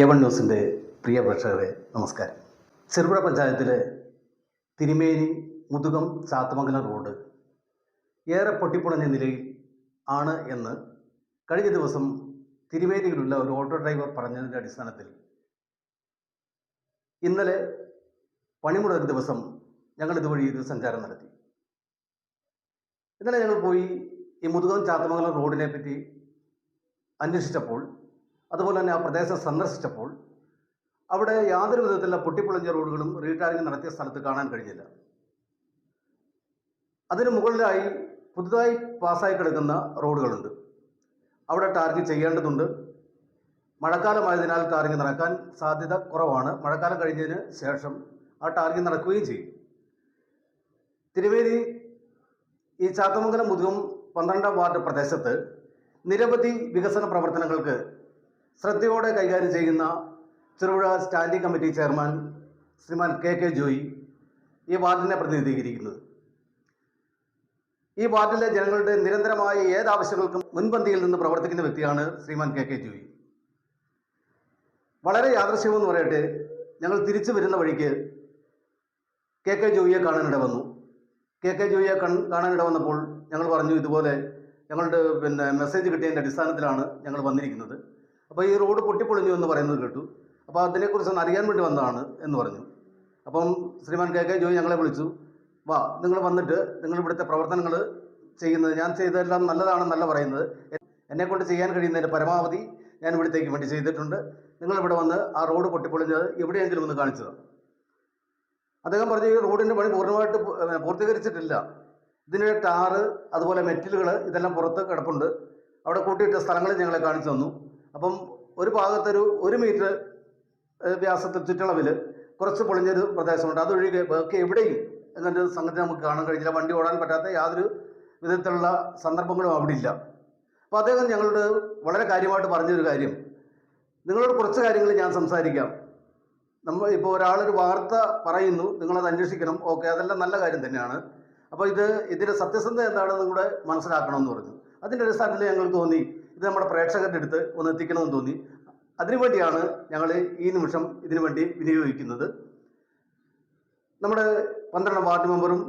A one ന്യൂസിന്റെ പ്രിയ പ്രേക്ഷകരെ നമസ്കാരം. ചെറുപുഴ പഞ്ചായത്തിലെ തിരുമേനി മുതുകം ചാത്തമംഗലം റോഡ് ഏറെ പൊട്ടിപ്പൊളഞ്ഞ നിലയിൽ ആണ് എന്ന് കഴിഞ്ഞ ദിവസം തിരുമേനിയിലുള്ള ഒരു ഓട്ടോ ഡ്രൈവർ പറഞ്ഞതിന്റെ അടിസ്ഥാനത്തിൽ ഇന്നലെ പണിമുടക്ക് ദിവസം ഞങ്ങൾ ഇതുവഴി ഒരു സഞ്ചാരം നടത്തി. ഇന്നലെ ഞങ്ങൾ പോയി ഈ മുതുകം ചാത്തമംഗലം റോഡിനെ പറ്റി അന്വേഷിച്ചപ്പോൾ അതുപോലെ തന്നെ ആ പ്രദേശം സന്ദർശിച്ചപ്പോൾ അവിടെ യാതൊരു വിധത്തിലുള്ള പൊട്ടിപ്പൊളിഞ്ഞ റോഡുകളും റീടാരിങ് നടത്തിയ സ്ഥലത്ത് കാണാൻ കഴിഞ്ഞില്ല. അതിന് മുകളിലായി പുതുതായി പാസ്സായി കിടക്കുന്ന റോഡുകളുണ്ട്. അവിടെ ടാർഗറ്റ് ചെയ്യേണ്ടതുണ്ട്. മഴക്കാലമായതിനാൽ ടാറിങ് നടക്കാൻ സാധ്യത കുറവാണ്. മഴക്കാലം കഴിഞ്ഞതിന് ശേഷം ആ ടാറിങ് നടക്കുകയും ചെയ്യും. തിരുവേലി ഈ ചാത്തമംഗലം മുതുകം പന്ത്രണ്ടാം വാർഡ് പ്രദേശത്ത് നിരവധി വികസന പ്രവർത്തനങ്ങൾക്ക് ശ്രദ്ധയോടെ കൈകാര്യം ചെയ്യുന്ന Cherupuzha standing committee chairman Shriman K K Joy ഈ വാർഡിനെ പ്രതിനിധീകരിക്കുന്നത്. ഈ വാർഡിലെ ജനങ്ങളുടെ നിരന്തരമായ ഏത് ആവശ്യങ്ങൾക്കും മുൻപന്തിയിൽ നിന്ന് പ്രവർത്തിക്കുന്ന വ്യക്തിയാണ് ശ്രീമാൻ കെ കെ ജോയി. വളരെ യാദൃശ്യമെന്ന് പറയട്ടെ ഞങ്ങൾ തിരിച്ചു വരുന്ന വഴിക്ക് കെ കെ ജോയിയെ കാണാനിട വന്നു. കെ കെ ജോയിയെ കാണാനിട വന്നപ്പോൾ ഞങ്ങൾ പറഞ്ഞു ഇതുപോലെ ഞങ്ങളുടെ പിന്നെ മെസ്സേജ് കിട്ടിയതിന്റെ അടിസ്ഥാനത്തിലാണ് ഞങ്ങൾ വന്നിരിക്കുന്നത്. അപ്പോൾ ഈ റോഡ് പൊട്ടിപ്പൊളിഞ്ഞു എന്ന് പറയുന്നത് കേട്ടു. അപ്പോൾ അതിനെക്കുറിച്ചൊന്ന് അറിയാൻ വേണ്ടി വന്നതാണ് എന്ന് പറഞ്ഞു. അപ്പം ശ്രീമാൻ കെ കെ ജോയി ഞങ്ങളെ വിളിച്ചു. വാ നിങ്ങൾ വന്നിട്ട് നിങ്ങൾ ഇവിടുത്തെ പ്രവർത്തനങ്ങൾ ചെയ്യുന്നത് ഞാൻ ചെയ്തതെല്ലാം നല്ലതാണെന്നല്ല പറയുന്നത്. എന്നെക്കൊണ്ട് ചെയ്യാൻ കഴിയുന്നതിന്റെ പരമാവധി ഞാൻ ഇവിടത്തേക്ക് വേണ്ടി ചെയ്തിട്ടുണ്ട്. നിങ്ങൾ ഇവിടെ വന്ന് ആ റോഡ് പൊട്ടിപ്പൊളിഞ്ഞത് എവിടെയെങ്കിലും ഒന്ന് കാണിച്ചത്. അദ്ദേഹം പറഞ്ഞു ഈ റോഡിന്റെ പണി പൂർണമായിട്ട് പൂർത്തീകരിച്ചിട്ടില്ല. ഇതിന്റെ ടാറ് അതുപോലെ മെറ്റലുകൾ ഇതെല്ലാം പുറത്ത് കിടപ്പുണ്ട്. അവിടെ കൂട്ടിയിട്ട സ്ഥലങ്ങൾ ഞങ്ങളെ കാണിച്ചു തന്നു. അപ്പം ഒരു ഭാഗത്തൊരു ഒരു മീറ്റർ വ്യാസത്തിൽ ചുറ്റളവിൽ കുറച്ച് പൊളിഞ്ഞൊരു പ്രദേശമുണ്ട്. അതൊഴികെ ബാക്കി എവിടെയും എന്നൊരു സംഗതി നമുക്ക് കാണാൻ കഴിഞ്ഞില്ല വണ്ടി ഓടാൻ പറ്റാത്ത യാതൊരു വിധത്തിലുള്ള സന്ദർഭങ്ങളും അവിടെ ഇല്ല അപ്പോൾ അദ്ദേഹം ഞങ്ങളോട് വളരെ കാര്യമായിട്ട് പറഞ്ഞൊരു കാര്യം. നിങ്ങളോട് കുറച്ച് കാര്യങ്ങൾ ഞാൻ സംസാരിക്കാം. നമ്മൾ ഇപ്പോൾ ഒരാളൊരു വാർത്ത പറയുന്നു നിങ്ങളത് അന്വേഷിക്കണം. ഓക്കെ അതെല്ലാം നല്ല കാര്യം തന്നെയാണ്. അപ്പോൾ ഇത് ഇതിന്റെ സത്യസന്ധത എന്താണെന്ന് കൂടെ മനസ്സിലാക്കണമെന്ന് പറഞ്ഞു. അതിന്റെ അടിസ്ഥാനത്തിൽ ഞങ്ങൾ തോന്നി ഇത് നമ്മുടെ പ്രേക്ഷകരുടെ അടുത്ത് ഒന്ന് എത്തിക്കണമെന്ന് തോന്നി. അതിനുവേണ്ടിയാണ് ഞങ്ങൾ ഈ നിമിഷം ഇതിനു വേണ്ടി വിനിയോഗിക്കുന്നത്. നമ്മുടെ പന്ത്രണ്ട് വാർഡ് മെമ്പറും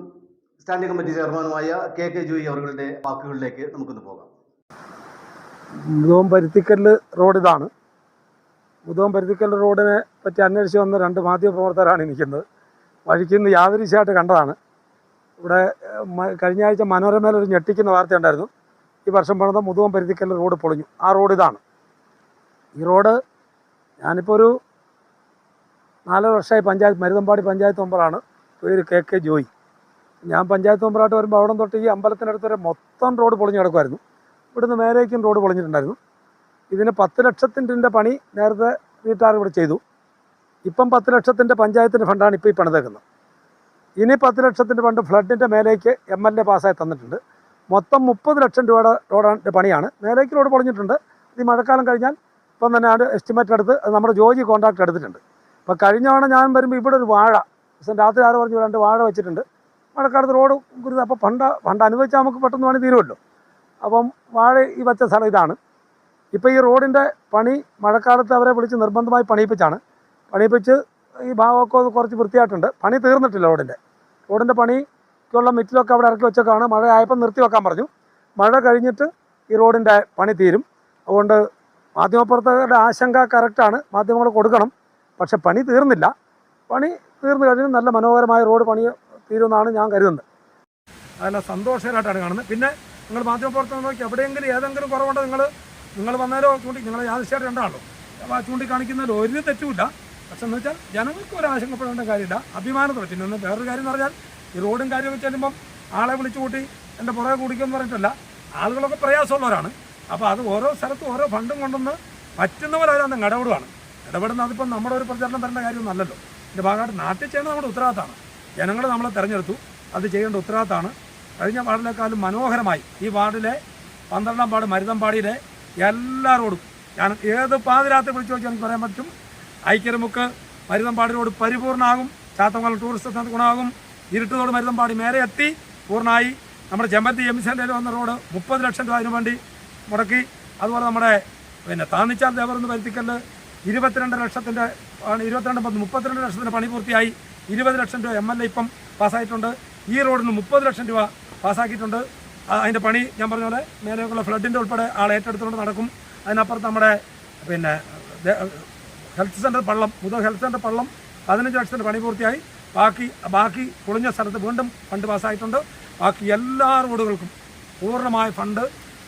സ്റ്റാൻഡിംഗ് കമ്മിറ്റി ചെയർമാനുമായ കെ കെ ജോയി അവരുടെ വാക്കുകളിലേക്ക് നമുക്കൊന്ന് പോകാം. മുതുവം പരുത്തിക്കല്ല് റോഡ് ഇതാണ്. മുതുവം പരുത്തിക്കല്ല് റോഡിനെ പറ്റി അന്വേഷിച്ച് വന്ന രണ്ട് മാധ്യമപ്രവർത്തകരാണ് നിൽക്കുന്നത് വഴിക്ക് നിന്ന് യാദൃശ്യമായിട്ട് കണ്ടതാണ്. ഇവിടെ കഴിഞ്ഞ ആഴ്ച മനോരമയിൽ ഒരു ഞെട്ടിക്കുന്ന വാർത്ത ഉണ്ടായിരുന്നു. ഈ വർഷം പണിത മുതുവം പരിധിക്കൽ റോഡ് പൊളിഞ്ഞു. ആ റോഡ് ഇതാണ്. ഈ റോഡ് ഞാനിപ്പോൾ ഒരു നാല് വർഷമായി പഞ്ചായത്ത് മരുതമ്പാടി പഞ്ചായത്ത് മെമ്പറാണ്. പേര് കെ കെ ജോയി. ഞാൻ പഞ്ചായത്ത് മെമ്പറായിട്ട് വരുമ്പോൾ അവിടെ തൊട്ട് ഈ അമ്പലത്തിനടുത്ത് വരെ മൊത്തം റോഡ് പൊളിഞ്ഞു കിടക്കുമായിരുന്നു ഇവിടുന്ന് മേലേക്കും റോഡ് പൊളിഞ്ഞിട്ടുണ്ടായിരുന്നു. ഇതിന് പത്ത് ലക്ഷത്തിന്റെ പണി നേരത്തെ വീട്ടുകാർ ഇവിടെ ചെയ്തു. ഇപ്പം പത്ത് ലക്ഷത്തിന്റെ പഞ്ചായത്തിന്റെ ഫണ്ടാണ് ഇപ്പോൾ ഈ പണിതേക്കുന്നത്. ഇനി പത്ത് ലക്ഷത്തിന്റെ ഫണ്ട് ഫ്ലഡിന്റെ മേലേക്ക് എം എൽ എ പാസ്സായി തന്നിട്ടുണ്ട്. മൊത്തം മുപ്പത് ലക്ഷം രൂപയുടെ റോഡിന്റെ പണിയാണ്. മേലേക്ക് റോഡ് പൊളിഞ്ഞിട്ടുണ്ട്. ഈ മഴക്കാലം കഴിഞ്ഞാൽ ഇപ്പം തന്നെ അത് എസ്റ്റിമേറ്റ് എടുത്ത് നമ്മുടെ ജോജി കോൺട്രാക്ട് എടുത്തിട്ടുണ്ട്. അപ്പോൾ കഴിഞ്ഞ തവണ ഞാൻ വരുമ്പോൾ ഇവിടെ ഒരു വാഴ രാത്രി ആറ് പറഞ്ഞു രണ്ട് വാഴ വെച്ചിട്ടുണ്ട്. മഴക്കാലത്ത് റോഡ് കുരുത് അപ്പോൾ പണ്ട പണ്ട് അനുഭവിച്ചാൽ നമുക്ക് പെട്ടെന്ന് പണി തീരുമല്ലോ. അപ്പം വാഴ ഈ വച്ച സ്ഥലം ഇതാണ്. ഇപ്പോൾ ഈ റോഡിന്റെ പണി മഴക്കാലത്ത് അവരെ വിളിച്ച് നിർബന്ധമായി പണിയിപ്പിച്ചാണ്. പണിയിപ്പിച്ച് ഈ ഭാഗമൊക്കെ കുറച്ച് വൃത്തിയായിട്ടുണ്ട്. പണി തീർന്നിട്ടില്ല റോഡിന്റെ. റോഡിന്റെ പണിക്കുള്ള മെറ്റിലൊക്കെ അവിടെ ഇറക്കി വെച്ചേക്കാണ്. മഴ ആയപ്പോൾ നിർത്തി വെക്കാൻ പറഞ്ഞു. മഴ കഴിഞ്ഞിട്ട് ഈ റോഡിന്റെ പണി തീരും. അതുകൊണ്ട് മാധ്യമപ്രവർത്തകരുടെ ആശങ്ക കറക്റ്റാണ് മാധ്യമങ്ങൾ കൊടുക്കണം. പക്ഷെ പണി തീർന്നില്ല. പണി തീർന്നു കഴിഞ്ഞാൽ നല്ല മനോഹരമായ റോഡ് പണി തീരുമെന്നാണ് ഞാൻ കരുതുന്നത്. അതല്ല സന്തോഷകരമായിട്ടാണ് കാണുന്നത്. പിന്നെ നിങ്ങൾ മാധ്യമപ്രവർത്തനം നോക്കി എവിടെയെങ്കിലും ഏതെങ്കിലും കുറവുണ്ടോ നിങ്ങൾ? നിങ്ങൾ വന്നാലോ ചൂണ്ടി നിങ്ങൾ യാദൃശ്യമായിട്ട് രണ്ടാണല്ലോ അപ്പോൾ ചൂണ്ടിക്കാണിക്കുന്നതിൽ ഒരു തെറ്റുമില്ല. പക്ഷെ എന്ന് വെച്ചാൽ ജനങ്ങൾക്ക് ഒരു ആശങ്കപ്പെടേണ്ട കാര്യമില്ല. അഭിമാനത്തോടെ. പിന്നെ വേറൊരു കാര്യം എന്ന് പറഞ്ഞാൽ ഈ റോഡും കാര്യം വെച്ച് കഴിയുമ്പം ആളെ വിളിച്ചു കൂട്ടി എന്റെ പുറകെ കുടിക്കുമെന്ന് പറഞ്ഞിട്ടല്ല. ആളുകളൊക്കെ പ്രയാസമുള്ളവരാണ്. അപ്പോൾ അത് ഓരോ സ്ഥലത്തും ഓരോ ഫണ്ടും കൊണ്ടുവന്ന് പറ്റുന്നവരതിനകത്ത് ഇടപെടുവാണ്. ഇടപെടുന്ന അതിപ്പം നമ്മുടെ ഒരു പ്രചരണം തരേണ്ട കാര്യമൊന്നുമല്ലല്ലോ എന്റെ ഭാഗമായിട്ട് നാട്ടിൽ ചെയ്യേണ്ടത് നമ്മുടെ ഉത്തരവാദിത്തമാണ്. ജനങ്ങൾ നമ്മളെ തെരഞ്ഞെടുത്തു. അത് ചെയ്യേണ്ട ഉത്തരവാദിത്തമാണ്. കഴിഞ്ഞ വാർഡിനേക്കാളും മനോഹരമായി ഈ വാർഡിലെ പന്ത്രണ്ടാം വാർഡ് മരുതമ്പാടിയിലെ എല്ലാ റോഡും ഞാൻ ഏത് പാതിരാത്രി വിളിച്ചു വെച്ചാൽ എനിക്ക് പറയാൻ പറ്റും. ഐക്യരമുക്ക് മരുതമ്പാടി റോഡ് പരിപൂർണമാകും ചാത്തമംഗലം ടൂറിസ്റ്റ് ഗുണമാകും. ഇരുട്ടുതോട് മരുതമ്പാടി മേലെ എത്തി. പൂർണമായി നമ്മുടെ ചെമ്പത്തി എം സെന്ററിൽ വന്ന റോഡ് മുപ്പത് ലക്ഷം രൂപ അതിനു വേണ്ടി മുടക്കി. അതുപോലെ നമ്മുടെ പിന്നെ താന്നിച്ചാൽ ദേവർ എന്ന് വരുത്തിക്കല്ല് ഇരുപത്തിരണ്ട് ലക്ഷത്തിന്റെ ആണ് ഇരുപത്തിരണ്ട് പത്ത് മുപ്പത്തിരണ്ട് ലക്ഷത്തിന്റെ പണി പൂർത്തിയായി. ഇരുപത് ലക്ഷം രൂപ എം എൽ എ ഇപ്പം പാസ്സായിട്ടുണ്ട്. ഈ റോഡിന് മുപ്പത് ലക്ഷം രൂപ പാസ്സാക്കിയിട്ടുണ്ട്. അതിന്റെ പണി ഞാൻ പറഞ്ഞ പോലെ മേലേക്കുള്ള ഫ്ലഡിന്റെ ഉൾപ്പെടെ ആൾ ഏറ്റെടുത്തുകൊണ്ട് നടക്കും. അതിനപ്പുറത്ത് നമ്മുടെ പിന്നെ ഹെൽത്ത് സെന്റർ പള്ളം മുതൽ ഹെൽത്ത് സെന്റർ പള്ളം പതിനഞ്ച് ലക്ഷത്തിന്റെ പണി പൂർത്തിയായി. ബാക്കി ബാക്കി പൊളിഞ്ഞ സ്ഥലത്ത് വീണ്ടും ഫണ്ട് പാസ്സായിട്ടുണ്ട്. ബാക്കി എല്ലാ റോഡുകൾക്കും പൂർണമായ ഫണ്ട്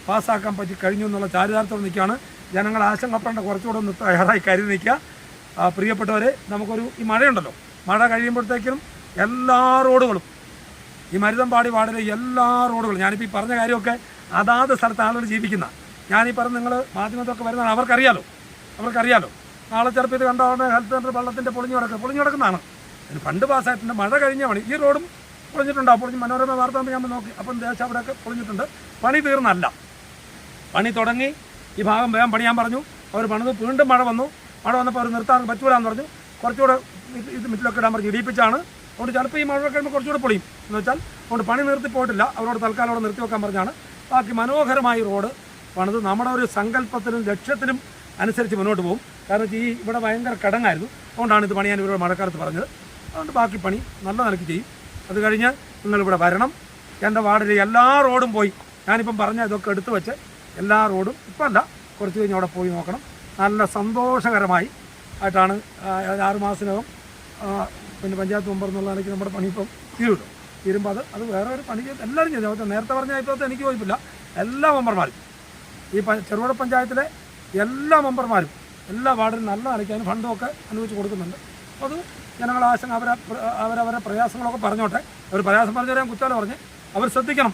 പാസ്സാക്കാൻ പറ്റി കഴിഞ്ഞു എന്നുള്ള ചാരിതാർത്ഥം നിൽക്കുകയാണ്. ജനങ്ങൾ ആശങ്കപ്പെടേണ്ട കുറച്ചുകൂടെ ഒന്ന് തയ്യാറായി കരുതി നിൽക്കുക. പ്രിയപ്പെട്ടവരെ നമുക്കൊരു ഈ മഴയുണ്ടല്ലോ. മഴ കഴിയുമ്പോഴത്തേക്കും എല്ലാ റോഡുകളും ഈ മരുതമ്പാടി വാർഡിലെ എല്ലാ റോഡുകളും ഞാനിപ്പോൾ ഈ പറഞ്ഞ കാര്യമൊക്കെ അതാത് സ്ഥലത്ത് ആളുകൾ ജീവിക്കുന്ന ഞാനീ പറഞ്ഞ നിങ്ങൾ മാധ്യമത്തൊക്കെ വരുന്നതാണ്. അവർക്കറിയാലോ. അവർക്കറിയാലോ. നാളെ ചിലപ്പോൾ ഇത് കണ്ടാണ് ഹെൽത്ത് സെന്റർ വെള്ളത്തിന്റെ പൊളിഞ്ഞു കിടക്കുക പൊളിഞ്ഞു കിടക്കുന്നതാണ്. ഫണ്ട് പാസ്സായിട്ടുണ്ട്. മഴ കഴിഞ്ഞ പണി. ഈ റോഡും പൊളിഞ്ഞിട്ടുണ്ട്. അപ്പോൾ മനോരമ വാർത്ത ഞാൻ നോക്കി. അപ്പം ദേശം അവിടെയൊക്കെ പൊളിഞ്ഞിട്ടുണ്ട്. പണി തീർന്നല്ല. പണി തുടങ്ങി. ഈ ഭാഗം വേഗം പണിയാൻ പറഞ്ഞു. അവർ പണിത് വീണ്ടും മഴ വന്നു. മഴ വന്നപ്പോൾ അവർ നിർത്താൻ പറ്റൂലെന്ന് പറഞ്ഞു. കുറച്ചുകൂടെ ഇത് മിറ്റിലൊക്കെ ഇടാൻ പറഞ്ഞു ഇടിയിപ്പിച്ചാണ്. അതുകൊണ്ട് ചിലപ്പോൾ ഈ മഴ കഴിയുമ്പോൾ കുറച്ചുകൂടെ പൊളിയും. എന്ന് വെച്ചാൽ അതുകൊണ്ട് പണി നിർത്തി പോയിട്ടില്ല. അവരോട് തൽക്കാലം അവിടെ നിർത്തി വെക്കാൻ പറഞ്ഞാണ്. ബാക്കി മനോഹരമായി റോഡ് പണിത് നമ്മുടെ ഒരു സങ്കല്പത്തിനും ലക്ഷ്യത്തിനും അനുസരിച്ച് മുന്നോട്ട് പോകും. കാരണം ഈ ഇവിടെ ഭയങ്കര കടങ്ങായിരുന്നു. അതുകൊണ്ടാണ് ഇത് പണിയാൻ ഇവരോട് മഴക്കാലത്ത് പറഞ്ഞത്. അതുകൊണ്ട് ബാക്കി പണി നല്ല നിലയ്ക്ക് ചെയ്യും. അത് കഴിഞ്ഞ് നിങ്ങളിവിടെ വരണം. എന്റെ വാർഡിലെ എല്ലാ റോഡും പോയി. ഞാനിപ്പം പറഞ്ഞ ഇതൊക്കെ എടുത്തു വെച്ച് എല്ലാ റോഡും ഇപ്പം അല്ല കുറച്ച് കഴിഞ്ഞ് അവിടെ പോയി നോക്കണം. നല്ല സന്തോഷകരമായി ആയിട്ടാണ് ആറുമാസത്തിനകം പിന്നെ പഞ്ചായത്ത് മെമ്പർ എന്നുള്ള നിലയ്ക്ക് നമ്മുടെ പണി ഇപ്പം തീരുമല്ലോ തീരുമ്പോൾ അത് അത് വേറെ ഒരു പണി എല്ലാവരും ചെയ്തു. അപ്പോൾ നേരത്തെ പറഞ്ഞ ഇപ്പോഴത്തെ എനിക്ക് കുഴപ്പമില്ല എല്ലാ മെമ്പർമാരും ഈ ചെറുപുഴ പഞ്ചായത്തിലെ എല്ലാ മെമ്പർമാരും എല്ലാ വാർഡിലും നല്ല നിലയ്ക്കാനും ഫണ്ടും ഒക്കെ അനുവദിച്ച് കൊടുക്കുന്നുണ്ട്. അത് ജനങ്ങൾ ആശങ്ക അവരെ അവരവരുടെ പ്രയാസങ്ങളൊക്കെ പറഞ്ഞോട്ടെ. അവർ പ്രയാസം പറഞ്ഞു തരാൻ കുറ്റാല പറഞ്ഞ്. അവർ ശ്രദ്ധിക്കണം.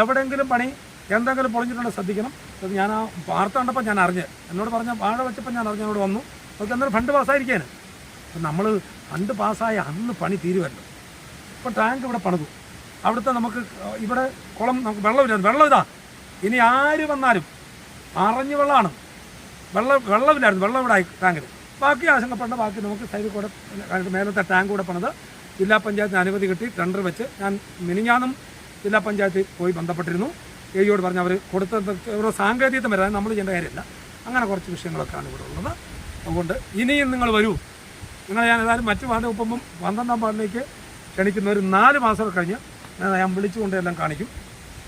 എവിടെയെങ്കിലും പണി എന്തെങ്കിലും പൊളിഞ്ഞിട്ടുണ്ടെങ്കിൽ ശ്രദ്ധിക്കണം. അത് ഞാൻ ആ വാർത്ത കണ്ടപ്പോൾ ഞാൻ അറിഞ്ഞ്. എന്നോട് പറഞ്ഞ വാഴ വെച്ചപ്പോൾ ഞാൻ അറിഞ്ഞ് എന്നോട് വന്നു. നമുക്ക് എന്തായാലും ഫണ്ട് പാസ്സായിരിക്കാൻ അപ്പം നമ്മൾ ഫണ്ട് പാസ്സായ അന്ന് പണി തീരുമല്ലോ ഇപ്പോൾ ടാങ്ക് ഇവിടെ പണിതു. അവിടുത്തെ നമുക്ക് ഇവിടെ കുളം നമുക്ക് വെള്ളമില്ല വെള്ളം ഇതാ. ഇനി ആര് വന്നാലും അറിഞ്ഞു വെള്ളമാണ്. വെള്ളം വെള്ളമില്ലായിരുന്നു. വെള്ളം ഇവിടെ ആയി ടാങ്കിൽ ബാക്കി ആശങ്കപ്പെടേണ്ട ബാക്കി നമുക്ക് സൈഡിൽ കൂടെ മേലത്തെ ടാങ്ക് കൂടെ പണിത് ജില്ലാ പഞ്ചായത്തിന് അനുമതി കിട്ടി ടെൻഡർ വെച്ച്. ഞാൻ മിനിഞ്ഞാന്നും ജില്ലാ പഞ്ചായത്തിൽ പോയി ബന്ധപ്പെട്ടിരുന്നു. എയോട് പറഞ്ഞ് അവർ കൊടുത്ത ഓരോ സാങ്കേതികത്വം വരാൻ നമ്മൾ ചെയ്യേണ്ട കാര്യമില്ല. അങ്ങനെ കുറച്ച് വിഷയങ്ങളൊക്കെയാണ് ഇവിടെ ഉള്ളത്. അതുകൊണ്ട് ഇനിയും നിങ്ങൾ വരൂ. നിങ്ങൾ ഞാൻ ഏതായാലും മറ്റു വാർഡ് ഒപ്പം പന്ത്രണ്ടാം വാർഡിലേക്ക് ക്ഷണിക്കുന്ന ഒരു നാല് മാസം കഴിഞ്ഞ് ഞാൻ വിളിച്ചുകൊണ്ട് എല്ലാം കാണിക്കും.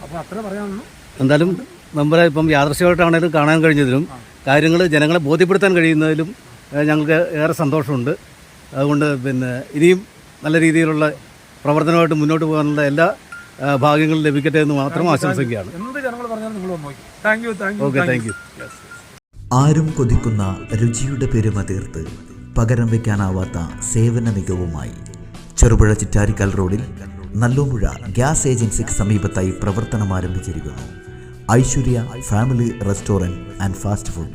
അപ്പോൾ അത്ര പറയാനുള്ളൂ. എന്തായാലും മെമ്പറെ ഇപ്പം യാദൃശ്യമായിട്ടാണേലും കാണാൻ കഴിഞ്ഞതിലും കാര്യങ്ങൾ ജനങ്ങളെ ബോധ്യപ്പെടുത്താൻ കഴിയുന്നതിലും ഞങ്ങൾക്ക് ഏറെ സന്തോഷമുണ്ട്. അതുകൊണ്ട് പിന്നെ ഇനിയും നല്ല രീതിയിലുള്ള പ്രവർത്തനമായിട്ട് മുന്നോട്ട് പോകാനുള്ള എല്ലാ ഭാഗ്യങ്ങളും ലഭിക്കട്ടെ എന്ന് മാത്രം ആശംസിക്കുകയാണ്. ഓക്കെ താങ്ക് യു ആരും കൊതിക്കുന്ന രുചിയുടെ പെരുമ തീർത്ത് പകരം വയ്ക്കാനാവാത്ത സേവന മികവുമായി ചെറുപുഴ ചിറ്റാരിക്കൽ റോഡിൽ നല്ലോമ്പുഴ ഗ്യാസ് ഏജൻസിക്ക് സമീപത്തായി പ്രവർത്തനം ആരംഭിച്ചിരിക്കുന്നു. Aishwarya family restaurant and fast food.